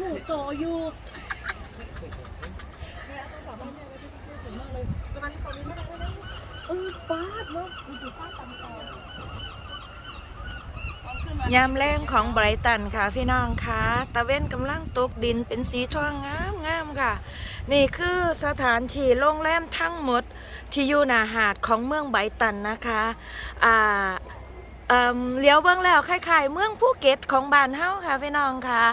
หูโตอยู่เนี่ยตัวสามบ้านเนี่ยเลยที่สวยมากเลยตอนนี้ตอนนี้ไม่ได้ไม่ได้เออป้าดเนาะกูอยู่ป้าดตำต่อตอนขึ้นมายามแรงของไบรตันค่ะพี่น้องค่ะตะเว้นกำลังตกดินเป็นสีช่องงามงามค่ะ นี่คือสถานที่โรงแรมทั้งหมดที่อยู่หนาหาดของเมืองไบรตันนะคะ อ่า เอิ่มเลี้ยวเบื้องแล้วคล้ายๆเมืองภูเก็ตของบ้านเฮาค่ะพี่น้องค่ะ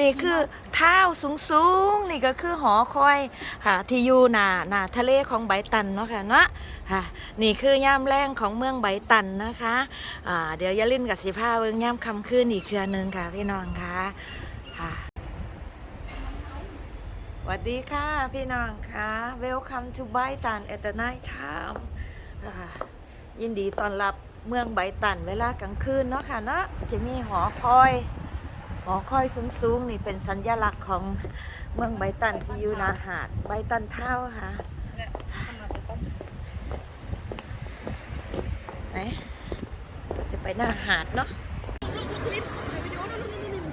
นี่คือเท้าสูงสูงๆนี่ก็คือหอคอยค่ะที่อยู่หนาหนาทะเลของไบรตันเนาะค่ะเนาะค่ะนี่คือย่ามแรงของเมืองไบรตันนะคะอ่าเดี๋ยวยาลินกับสิพาเบิ่งย่ามคำคืนอีกเชือหนึงค่ะพี่น้องค่ะค่ะสวัสดีค่ะพี่น้องค่ะ Welcome to ไบรตัน at the night time ค่ะยินดีต้อนรับ เมืองไบรตันเวลากลางคืนเนาะค่ะเนาะจะมีหอคอย หอคอยสูงๆ นี่เป็นสัญลักษณ์ของเมืองไบรตันที่อยู่หนาหาดไบรตันเท่าค่ะเนี่ยขนาดต้นไหนจะไปหน้าหาดเนาะคลิปถ่ายวิดีโอนู่นนู่นนู่น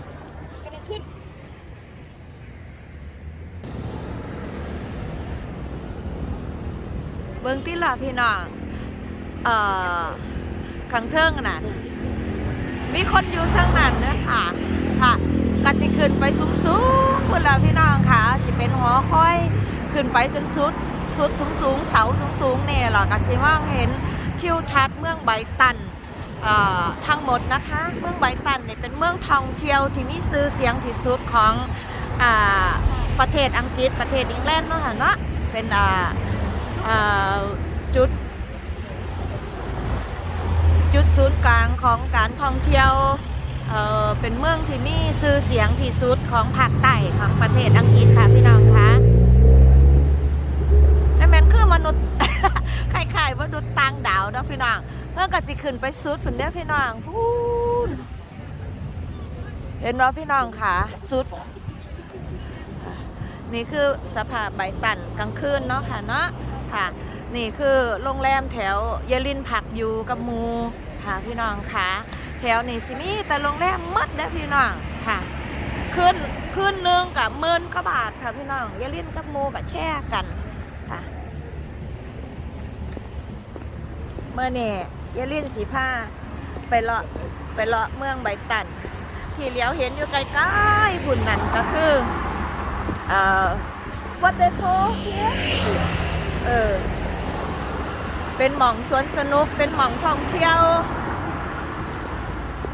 กำลังขึ้นเบิ่งที่ล่ะพี่น้องเอ่อ ขังเทิงน่ะมีคนอยู่เทิงนั้นเด้อค่ะ ค่ะก็สิขึ้นไปสูงสูงๆพุ่นล่ะพี่น้องค่ะสิเป็นหอคอยขึ้นไปจนสุดสุดถึงสูงเสาสูงสูงเนี่ยหรอก็สิมองเห็นทิวทัศน์เมืองไบตันทั้งหมดนะคะ เมืองไบตันเนี่ยเป็นเมืองท่องเที่ยวที่มีชื่อเสียงที่สุดของอประเทศอังกฤษประเทศอังกฤษเนาะค่ะเนาะเป็นจุด จุดศูนย์กลางของการท่องเที่ยวเอ่อเป็นเมืองที่มีชื่อเสียงที่สุดของภาคใต้ของประเทศอังกฤษค่ะพี่น้องคะแต่แม่นคือมนุษย์คล้ายๆมนุษย์ต่างดาวเนาะพี่น้องเมื่อก็สิขึ้นไปสุดผุนเด้อพี่น้องพูนเห็นว่าพี่น้องค่ะสุด นี่คือสภาพใบตันกลางคืนเนาะค่ะเนาะค่ะ นี่คือโรงแรมแถวเยลินผักอยู่กับมู ค่ะพี่น้องค่ะแถวนี่สิมีแต่โรงแรมมัดเด้พี่น้องค่ะคืนคืนหนึงกับหมื่นกว่าบาทค่ะพี่น้องเยลินกับมูกับแช่กันค่ะเมื่อเนี่ยายลินสีผ้าไปเลาะไปเลาะเมืองใบตัน ที่เลี้ยวเห็นอยู่ไกลๆพุ่นนั่นก็คือเอ่อ what they call here เออ เป็นหม่องสวนสนุก เป็นหม่องท่องเที่ยว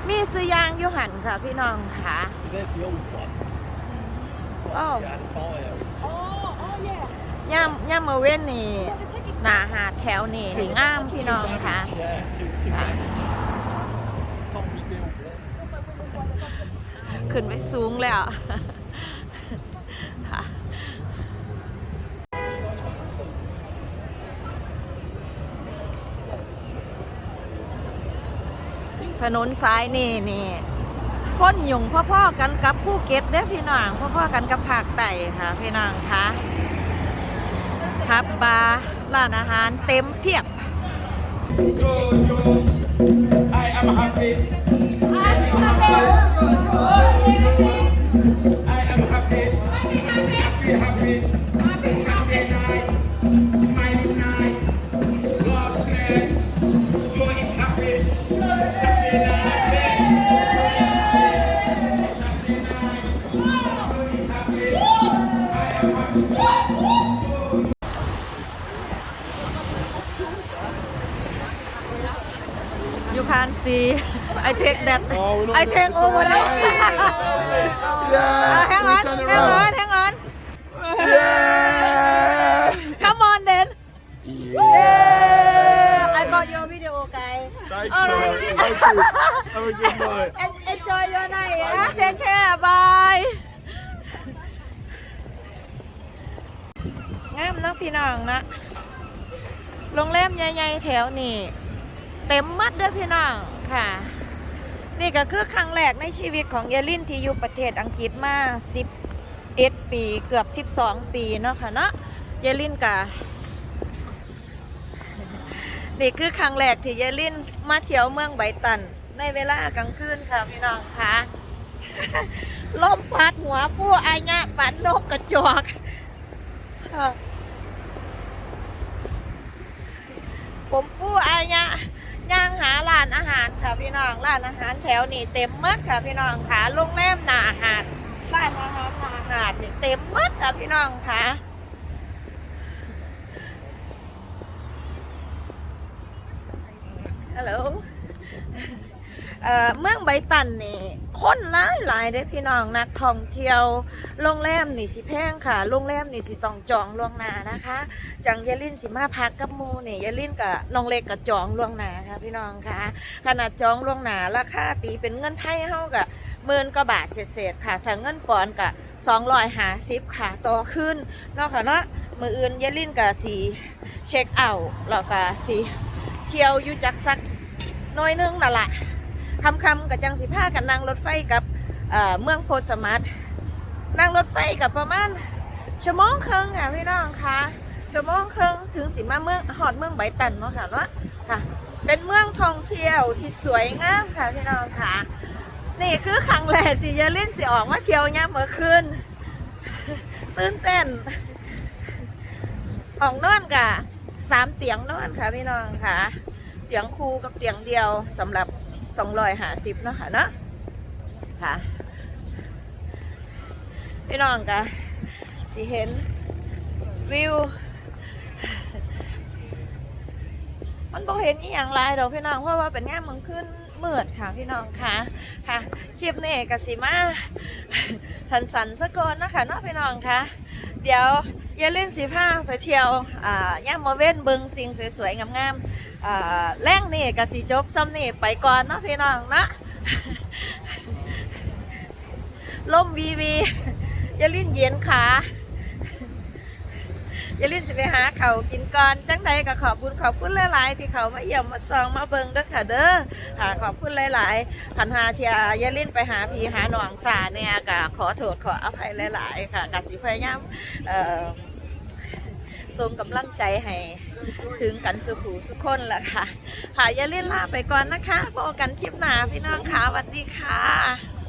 มีซื้อยางอยู่หันค่ะพี่น้องค่ะ So there's the old one. Oh. She had a fire. อ๋ออ๋อแย่ย่ามย่ามมือเว้นนี่หนาหาดแถวนี่งามพี่น้องค่ะ Yeah, too, too Ah. damaged. Can't rebuild it. ขึ้นไปสูงแล้ว ถนนซ้ายนี่นี่คนหยุ่งพ่อๆกันกับผู้เก็ตเด้อพี่น้องพ่อๆกันกับผักไต่ค่ะ พี่น้องคะพับบาร์ร้านอาหารเต็มเพียบ I am happy. I am see I take that Oh, we're not I doing take this over one. that Yeah. hang Can we on turn hang around? on hang on Yeah. come on then yeah I got your video guys Thank All you. right. Thank you. Have a good night. En- enjoy your night yeah take care bye งามเนาะพี่น้องนะโรงแรมใหญ่ๆแถวนี่เต็มมัดเด้อพี่น้อง ค่ะ นี่ก็คือครั้งแรกในชีวิตของเยลินที่อยู่ประเทศอังกฤษมา11ปีเกือบ 12 ปีเนาะค่ะเนาะเยลินกะนี่คือครั้งแรกที่เยลินมาเที่ยวเมืองไบตัน ในเวลากลางคืนค่ะพี่น้องค่ะลมพัดหัวผู้อายะปันนกกระจอกผมผู้อายะย่าง หาร้านอาหารค่ะพี่น้องร้านอาหารแถวนี่เต็มมัดค่ะพี่น้องค่ะโรงแรมหนาหาดร้านอาหารหนาหาดนี่เต็มมัดค่ะพี่น้องค่ะฮัลโหลเอ่อเมืองใบตันนี่ คนหลายหลายเด้พี่น้องนักท่องเที่ยวโรงแรมนี่สิแพงค่ะโรงแรมนี่สิต้องจองล่วงหน้านะคะ จังยายลินสิมาพักกับหมูนี่ยายลินกับน้องเล็กกับจองล่วงหน้าค่ะพี่น้องค่ะขนาดจองล่วงหน้าราคาตีเป็นเงินไทยเฮากับหมื่นกว่าบาทเศษๆค่ะถ้าเงินปอนกับสองร้อยหาสิบค่ะต่อคืนนาะค่ะเนาะมืออื่นยายลินกับสีเช็คเอาท์แล้วก็สีเที่ยวยูจักสักน้อยนึงนั่นแหละ คำคำกับจังสิผ้ากับนั่งรถไฟกับเมืองโพธิ์สมัตนั่งรถไฟกับประมาณชั่วโมงครึ่งค่ะพี่น้องคะชั่วโมงครึ่งถึงสิมาเมืองหอดเมืองไบตันเนาะค่ะเนาะค่ะ เป็นเมืองท่องเที่ยวที่สวยงามค่ะพี่น้องค่ะ นี่คือครั้งแรกที่ยาลินสิออกมาเที่ยวเนี่ยามเมื่อคืนตื่นเต้นของนอนกะสามเตียงนอนค่ะพี่น้องค่ะ เตียงคู่กับเตียงเดียวสำหรับ สองร้อยห้าสิบเนาะค่ะเนาะค่ะพี่น้องกะสิเห็นวิว มันบอกเห็นอีหยังหลายดอกพี่น้องเพราะว่าเป็นงานมังขึ้น มืดค่ะพี่น้องค่ะค่ะคลิปนี้กสิมาสันสันสะก่อนนะคะเนาะพี่น้องค่ะ เดี๋ยวอย่าเล่นสีผ้าไปเที่ยวอ่าย่ามาเว้นเบิงสิ่งสวยๆงามๆอ่าแรงนี่กสิจบซ้ำนี่ไปก่อนเนาะพี่น้องเนาะล่มวีวีอย่าลิ้นเย็นขา อย่าลิ้นจะไปหาเขากินก่อน จังใดก็ขอบคุณขอบคุณหลาย ๆ ที่เขามาเยี่ยมมาซองมาเบิงเด้อค่ะเด้อค่ะขอบคุณหลาย ๆ ขันหาเทียอย่าลิ้นไปหาพี่หาหนองสาเนี่ยก็ขอโทษขออภัยหลาย ๆ ค่ะกสิพยายามเอ่อส่งกำลังใจให้ถึงกันสุขูสุขคนละค่ะค่ะอย่าเล่นลาไปก่อนนะคะพบกันคลิปหน้าพี่น้องค่ะสวัสดีค่ะ